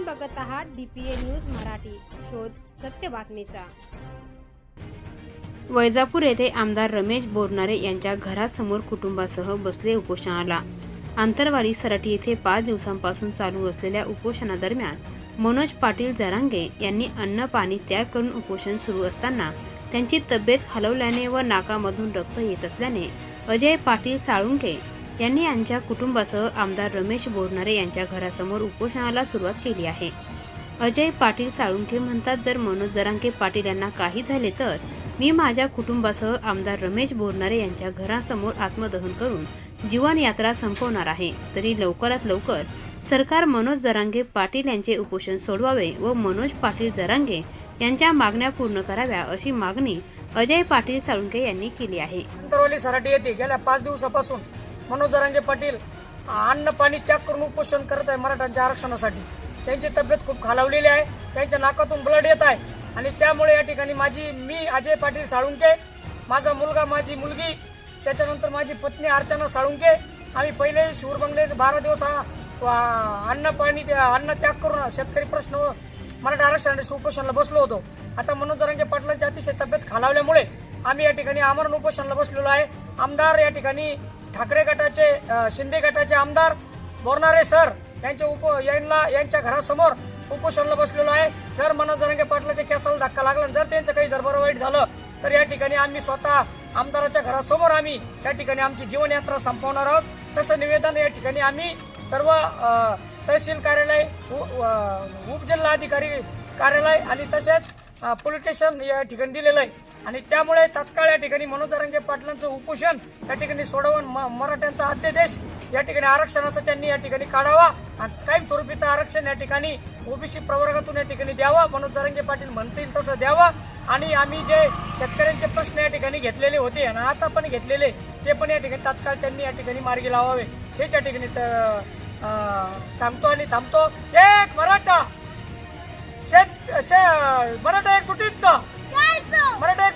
आपण बघत आहात डीपीए न्यूज मराठी. शोध सत्य बातमीचा. वैजापूर येथे आमदार रमेश बोरनारे यांच्या घरासमोर कुटुंबासह बसले उपोषणाला. आंतरवाली सराटी येथे पाच दिवसांपासून चालू असलेल्या उपोषणादरम्यान मनोज पाटील जरांगे यांनी अन्न पाणी त्याग करून उपोषण सुरू असताना त्यांची तब्येत खालवल्याने व नाकामधून रक्त येत असल्याने अजय पाटील साळुंके यांनी यांच्या कुटुंबासह आमदार रमेश बोरणारे यांच्या घरासमोर उपोषणाला सुरुवात केली आहे. अजय पाटील साळुंके म्हणतात जर मनोज जरांके पाटील यांना काही झाले तर मी माझ्या कुटुंबासह आमदार रमेश बोरणारे यांच्या घरासमोर आत्मदहन करून जीवनयात्रा संपवणार आहे. तरी लवकरात लवकर सरकार मनोज जरांगे पाटील यांचे उपोषण सोडवावे व मनोज पाटील जरांगे यांच्या मागण्या पूर्ण कराव्या अशी मागणी अजय पाटील साळुंके यांनी केली आहे. सराटी गेल्या पाच दिवसापासून मनोज जरांगे पाटील अन्न पाणी त्याग करून उपोषण करत आहे मराठ्यांच्या आरक्षणासाठी. त्यांची तब्येत खूप खालावलेली आहे. त्यांच्या नाकातून ब्लड येत आहे. आणि त्यामुळे या ठिकाणी माझी मी अजय पाटील साळुंके माझा मुलगा माझी मुलगी त्याच्यानंतर माझी पत्नी अर्चना साळुंके आम्ही पहिले शिवरबंगले बारा दिवस हा अन्न पाणी अन्न त्याग करून शेतकरी प्रश्न व मराठा आरक्षणासाठी उपोषणाला बसलो होतो. आता मनोज जरांगे पाटलांची अतिशय तब्येत खालावल्यामुळे आम्ही या ठिकाणी आमरण उपोषणाला बसलेलो आहे. आमदार या ठिकाणी ठाकरे गटाचे शिंदे गटाचे आमदार बोरणारे सर यांच्या उप यांना यांच्या घरासमोर उपोषणला बसलेलो आहे. जर मनोज जरंगे पाटलाच्या केसाला धक्का लागला जर त्यांचं काही जर बरं वाईट झालं तर या ठिकाणी आम्ही स्वतः आमदाराच्या घरासमोर आम्ही या ठिकाणी आमची जीवनयात्रा संपवणार आहोत. तसं निवेदन या ठिकाणी आम्ही सर्व तहसील कार्यालय उपजिल्हाधिकारी कार्यालय आणि तसेच पोलीस पोलीस स्टेशन या ठिकाणी दिलेलं आहे. आणि त्यामुळे तात्काळ या ठिकाणी मनोज रंगे पाटलांचं उपोषण या ठिकाणी सोडवून मराठ्यांचा अध्यादेश या ठिकाणी आरक्षणाचा त्यांनी या ठिकाणी काढावा आणि कायम स्वरूपीचं आरक्षण या ठिकाणी ओबीसी प्रवर्गातून या ठिकाणी द्यावा मनोज जरंगे पाटील म्हणतील तसं द्यावा. आणि आम्ही जे शेतकऱ्यांचे प्रश्न या ठिकाणी घेतलेले होते आणि आता पण घेतलेले ते पण या ठिकाणी तात्काळ त्यांनी या ठिकाणी मार्गी लावावे. हेच या ठिकाणी सांगतो आणि थांबतो. एक मराठा! शेत मराठा एक सुटीचा मराठा